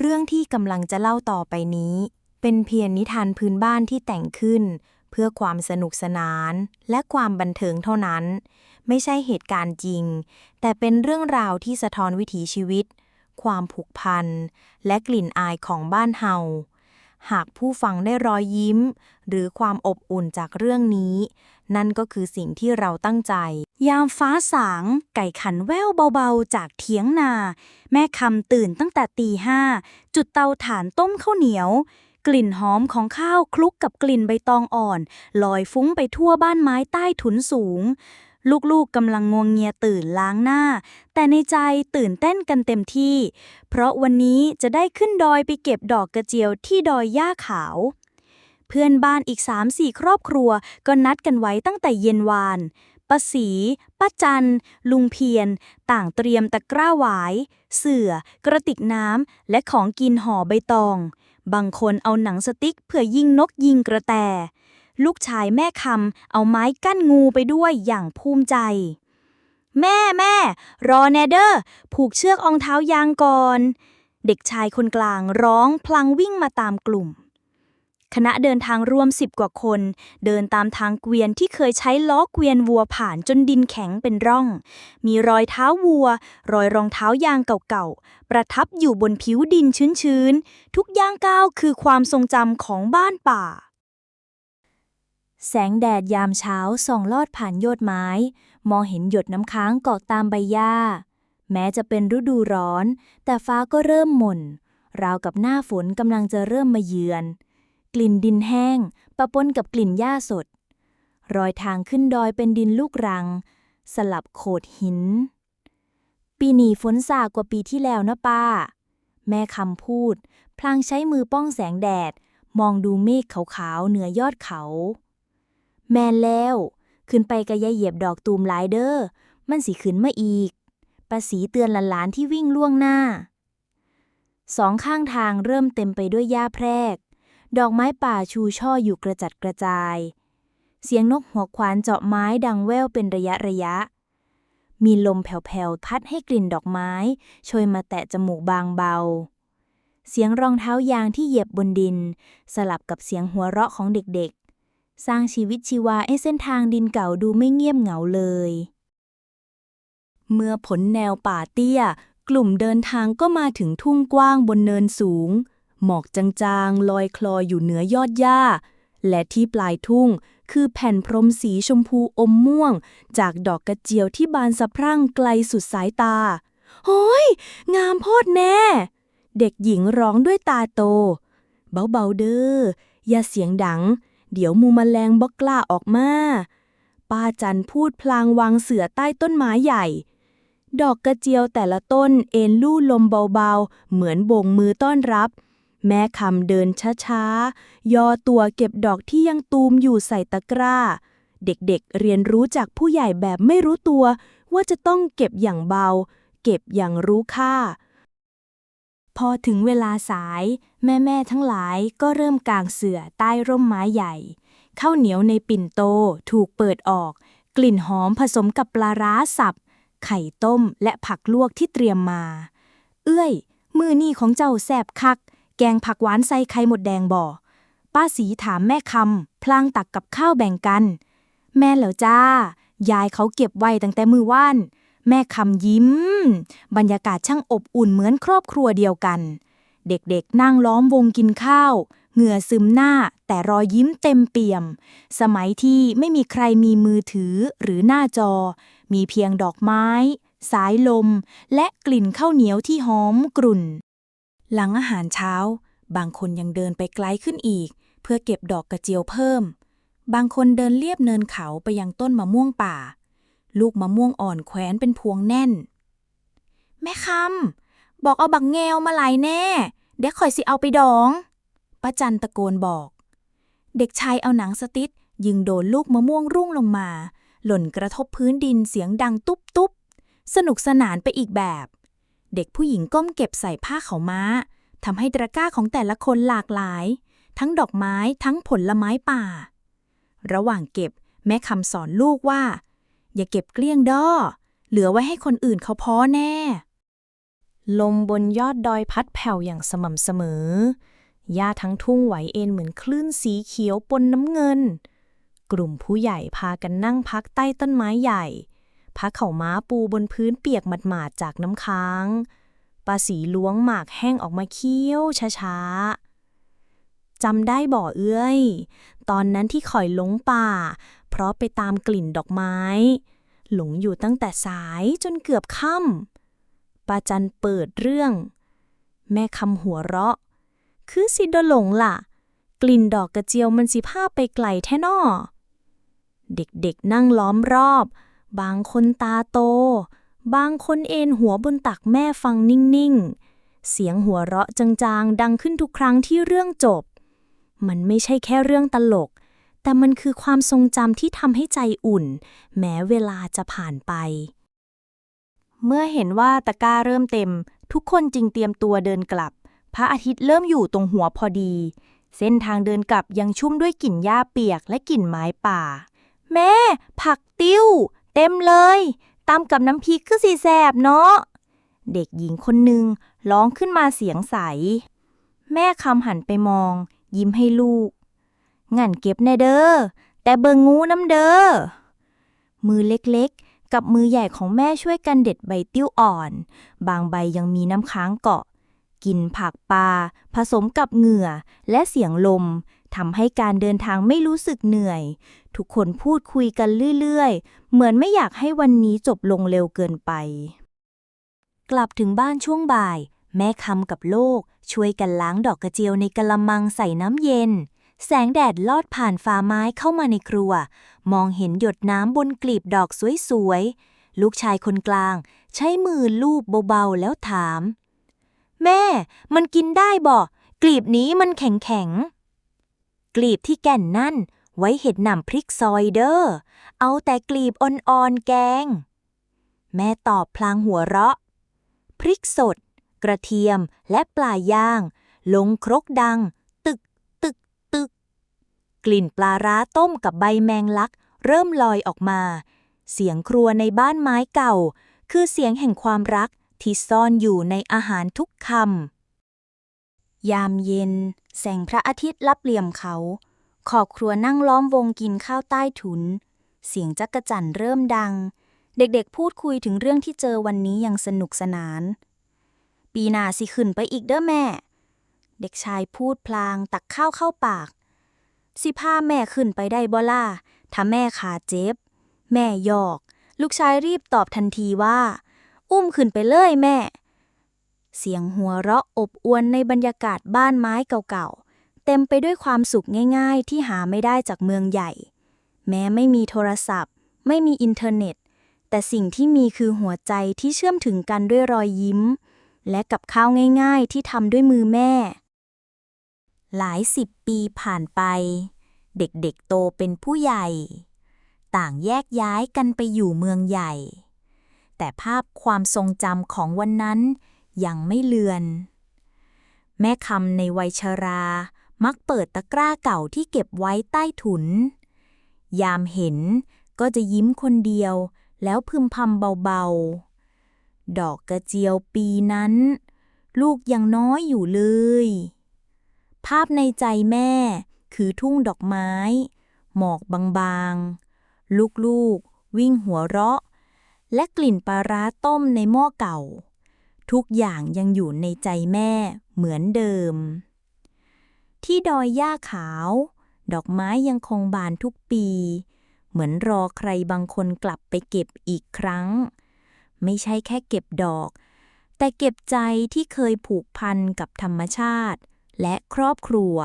เรื่องที่กำลังจะเล่าต่อไปนี้ เป็นเพียงนิทานพื้นบ้านที่แต่งขึ้น เพื่อความสนุกสนานและความบันเทิงเท่านั้น ไม่ใช่เหตุการณ์จริง แต่เป็นเรื่องราวที่สะท้อนวิถีชีวิต ความผูกพัน และกลิ่นอายของบ้านเฮาหากผู้ฟังได้รอยยิ้ม หรือความอบอุ่นจากเรื่องนี้ นั่นก็คือสิ่งที่เราตั้งใจ ยามฟ้าสาง ไก่ขันแววเบาๆ จากเถียงนา แม่คำตื่นตั้งแต่ตีห้า จุดเตาถ่านต้มข้าวเหนียว กลิ่นหอมของข้าวคลุกกับกลิ่นใบตองอ่อน ลอยฟุ้งไปทั่วบ้านไม้ใต้ถุนสูง ลูกๆกำลังงวงเงียตื่นล้างหน้า แต่ในใจตื่นเต้นกันเต็มที่ เพราะวันนี้จะได้ขึ้นดอยไปเก็บดอกกระเจียวที่ดอยหญ้าขาว เพื่อนบ้านอีก 3-4 ครอบครัว ก็นัดกันไว้ตั้งแต่เย็นวานป้าสีป้าจัน ลุงเพียรต่างเตรียมตะกร้าหวาย เสื่อ กระติกน้ำ และของกินห่อใบตอง บางคนเอาหนังสติ๊กเพื่อยิงนกยิงกระแต ลูกชายแม่คำเอาไม้กั้นงูไปด้วยอย่างภูมิใจ แม่แม่ รอแนเดอร์ ผูกเชือกองเท้ายางก่อน เด็กชายคนกลางร้องพลังวิ่งมาตามกลุ่ม คณะเดินทางรวมสิบกว่าคน เดินตามทางเกวียนที่เคยใช้ล้อเกวียนวัวผ่านจนดินแข็งเป็นร่อง มีรอยเท้าวัว รอยรองเท้ายางเก่าๆ ประทับอยู่บนผิวดินชื้นๆ ทุกย่างก้าวคือความทรงจำของบ้านป่า แสงแดดยามเช้าส่องลอดผ่านยอดไม้ มองเห็นหยดน้ำค้างเกาะตามใบหญ้า แม้จะเป็นฤดูร้อน แต่ฟ้าก็เริ่มหม่น ราวกับหน้าฝนกำลังจะเริ่มมาเยือน กลิ่นดินแห้ง ปะปนกับกลิ่นหญ้าสด รอยทางขึ้นดอยเป็นดินลูกรัง สลับโขดหิน ปีนี้ฝนสากกว่าปีที่แล้วนะป้า แม่คำพูด พลางใช้มือป้องแสงแดด มองดูเมฆขาวๆเหนือยอดเขา แม่แล้ว ขึ้นไปกะยายเหยียบดอกตูมหลายเด้อมันสิขึ้นมาอีกป้าสีเตือนหลานๆที่วิ่งล่วงหน้า สองข้างทางเริ่มเต็มไปด้วยหญ้าแพรก ดอกไม้ป่าชูช่ออยู่กระจัดกระจาย เสียงนกหัวขวานเจาะไม้ดังแว่วเป็นระยะระยะ มีลมแผ่วๆพัดให้กลิ่นดอกไม้โชยมาแตะจมูกบางเบา เสียงรองเท้ายางที่เหยียบบนดิน สลับกับเสียงหัวเราะของเด็กๆ สร้างชีวิตชีวาให้เส้นทางดินเก่าดูไม่เงียบเหงาเลย เมื่อผลแนวป่าเตี้ย กลุ่มเดินทางก็มาถึงทุ่งกว้างบนเนินสูง หมอกจางๆ ลอยคลอยอยู่เหนือยอดหญ้า และที่ปลายทุ่งคือแผ่นพรมสีชมพูอมม่วง จากดอกกระเจียวที่บานสะพรั่งไกลสุดสายตาโอ้ย งามโพดแน่ เด็กหญิงร้องด้วยตาโต เบาๆเด้อ อย่าเสียงดัง เดี๋ยวหมูแมลงบอกกล้าออกมา ป้าจันพูดพลางวางเสือใต้ต้นไม้ใหญ่ ดอกกระเจียวแต่ละต้นเอ็นลู่ลมเบาๆ เหมือนโบกมือต้อนรับ แม่คำเดินช้าๆ ย่อตัวเก็บดอกที่ยังตูมอยู่ใส่ตะกร้า เด็กๆเรียนรู้จากผู้ใหญ่แบบไม่รู้ตัว ว่าจะต้องเก็บอย่างเบา เก็บอย่างรู้ค่า พอถึงเวลาสาย แม่ๆทั้งหลายก็เริ่มกางเสือใต้ร่มไม้ใหญ่ข้าวเหนียวในปิ่นโตถูกเปิดออก กลิ่นหอมผสมกับปลาร้าสับ ไข่ต้มและผักลวกที่เตรียมมา เอื้อย มือนี่ของเจ้าแซบคัก แกงผักหวานใส่ไข่หมดแดงบ่อ ป้าสีถามแม่คำ พลางตักกับข้าวแบ่งกัน แม่แล้วจ้า ยายเขาเก็บไว้ตั้งแต่มือว่าน แม่คำยิ้ม บรรยากาศช่างอบอุ่นเหมือนครอบครัวเดียวกัน เด็กๆนั่งล้อมวงกินข้าว เหงื่อซึมหน้า แต่รอยยิ้มเต็มเปี่ยม สมัยที่ไม่มีใครมีมือถือหรือหน้าจอ มีเพียงดอกไม้ สายลม และกลิ่นข้าวเหนียวที่หอมกรุ่น หลังอาหารเช้า บางคนยังเดินไปไกลขึ้นอีก เพื่อเก็บดอกกระเจียวเพิ่ม บางคนเดินเลียบเนินเขาไปยังต้นมะม่วงป่า ลูกมะม่วงอ่อนแขวนเป็นพวงแน่น แม่คำบอกเอาบักแงวมาไหลายแน่ เดี๋ยวข่อยสิเอาไปดองป้าจันตะโกนบอก เด็กชายเอาหนังสติ๊ดยิงโดนลูกมะม่วงร่วงลงมา หล่นกระทบพื้นดินเสียงดังตุ๊บตุ๊บสนุกสนานไปอีกแบบ เด็กผู้หญิงก้มเก็บใส่ผ้าเขาม้าทำให้ตะกร้าของแต่ละคนหลากหลาย ทั้งดอกไม้ทั้งผลไม้ป่า ระหว่างเก็บแม่คำสอนลูกว่า อย่าเก็บเกลี้ยงด้อ เหลือไว้ให้คนอื่นเขาพอแน่ ลมบนยอดดอยพัดแผ่วอย่างสม่ำเสมอหญ้าทั้งทุ่งไหวเอ็นเหมือนคลื่นสีเขียวปนน้ำเงิน กลุ่มผู้ใหญ่พากันนั่งพักใต้ต้นไม้ใหญ่ พักเข่าม้าปูบนพื้นเปียกหมาดๆจากน้ำค้างปลาสีล้วงหมากแห้งออกมาเคี้ยวช้าๆจำได้บ่อเอื้อยตอนนั้นที่ข่อยหลงป่า เพราะไปตามกลิ่นดอกไม้ หลงอยู่ตั้งแต่สายจนเกือบค่ำปาจันเปิดเรื่อง แม่คำหัวเราะ คือสิโดหลงล่ะ กลิ่นดอกกระเจียวมันสิพาไปไกลแท่นอเด็กๆนั่งล้อมรอบ บางคนตาโต บางคนเอนหัวบนตักแม่ฟังนิ่งๆ เสียงหัวเราะจางๆ ดังขึ้นทุกครั้งที่เรื่องจบ มันไม่ใช่แค่เรื่องตลก แต่มันคือความทรงจำที่ทำให้ใจอุ่น แม้เวลาจะผ่านไป เมื่อเห็นว่าตะกร้าเริ่มเต็ม ทุกคนจึงเตรียมตัวเดินกลับ พระอาทิตย์เริ่มอยู่ตรงหัวพอดี เส้นทางเดินกลับยังชุ่มด้วยกลิ่นหญ้าเปียกและกลิ่นไม้ป่าแม่ ผักติ้ว เต็มเลยตำกับน้ำพริกคือสีแสบเนาะ เด็กหญิงคนหนึ่งร้องขึ้นมาเสียงใส แม่คำหันไปมอง ยิ้มให้ลูก งั้นเก็บแน่เด้อ แต่เบิงงูน้ำเด้อ มือเล็กๆ กับมือใหญ่ของแม่ช่วยกันเด็ดใบติ้วอ่อน บางใบยังมีน้ำค้างเกาะ กินผักปลาผสมกับเหงื่อและเสียงลม ทำให้การเดินทางไม่รู้สึกเหนื่อย ทุกคนพูดคุยกันเรื่อยๆ เหมือนไม่อยากให้วันนี้จบลงเร็วเกินไป กลับถึงบ้านช่วงบ่าย แม่คำกับโลก ช่วยกันล้างดอกกระเจียวในกะละมังใส่น้ำเย็น แสงแดดลอดผ่านฝาไม้เข้ามาในครัว มองเห็นหยดน้ำบนกลีบดอกสวยๆ ลูกชายคนกลาง ใช้มือลูบเบาๆแล้วถาม แม่ มันกินได้บ่กลีบนี้มันแข็งๆ กลีบที่แก่นนั่น ไว้เห็ดหนำพริกซอยเด้อ เอาแต่กลีบอ่อนๆแกง แม่ตอบพลางหัวเราะ พริกสด กระเทียมและปลาย่าง ลงครกดัง ตึกตึกตึก กลิ่นปลาร้าต้มกับใบแมงลัก เริ่มลอยออกมา เสียงครัวในบ้านไม้เก่า คือเสียงแห่งความรักที่ซ่อนอยู่ในอาหารทุกคำยามเย็น แสงพระอาทิตย์ลับเหลี่ยมเขา ขอบครัวนั่งล้อมวงกินข้าวใต้ถุน เสียงจักระจั่นเริ่มดัง เด็กๆพูดคุยถึงเรื่องที่เจอวันนี้อย่างสนุกสนาน ปีหน้าสิขึ้นไปอีกเด้อแม่ เด็กชายพูดพลางตักข้าวเข้าปาก สิพาแม่ขึ้นไปได้บ่ล่ะถ้าแม่ขาเจ็บ แม่หยอก ลูกชายรีบตอบทันทีว่า อุ้มขึ้นไปเลยแม่ เสียงหัวเราะอบอวลในบรรยากาศบ้านไม้เก่าๆ เต็มไปด้วยความสุขง่ายๆ ที่หาไม่ได้จากเมืองใหญ่ แม้ไม่มีโทรศัพท์ ไม่มีอินเทอร์เน็ต แต่สิ่งที่มีคือหัวใจที่เชื่อมถึงกันด้วยรอยยิ้ม และกับข้าวง่ายๆ ที่ทำด้วยมือแม่ หลายสิบปีผ่านไป เด็กๆโตเป็นผู้ใหญ่ ต่างแยกย้ายกันไปอยู่เมืองใหญ่ แต่ภาพความทรงจำของวันนั้น ยังไม่เลือน แม่คำในวัยชรา มักเปิดตะกร้าเก่าที่เก็บไว้ใต้ถุน ยามเห็นก็จะยิ้มคนเดียว แล้วพึมพำเบาๆ ดอกกระเจียวปีนั้น ลูกยังน้อยอยู่เลย ภาพในใจแม่คือทุ่งดอกไม้ หมอกบางๆ ลูกๆ วิ่งหัวเราะ และกลิ่นปลาร้าต้มในหม้อเก่า ทุกอย่างยังอยู่ในใจแม่เหมือนเดิม ที่ดอยหญ้าขาว ดอกไม้ยังคงบานทุกปี เหมือนรอใครบางคนกลับไปเก็บอีกครั้ง ไม่ใช่แค่เก็บดอก แต่เก็บใจที่เคยผูกพันกับธรรมชาติ และครอบครัว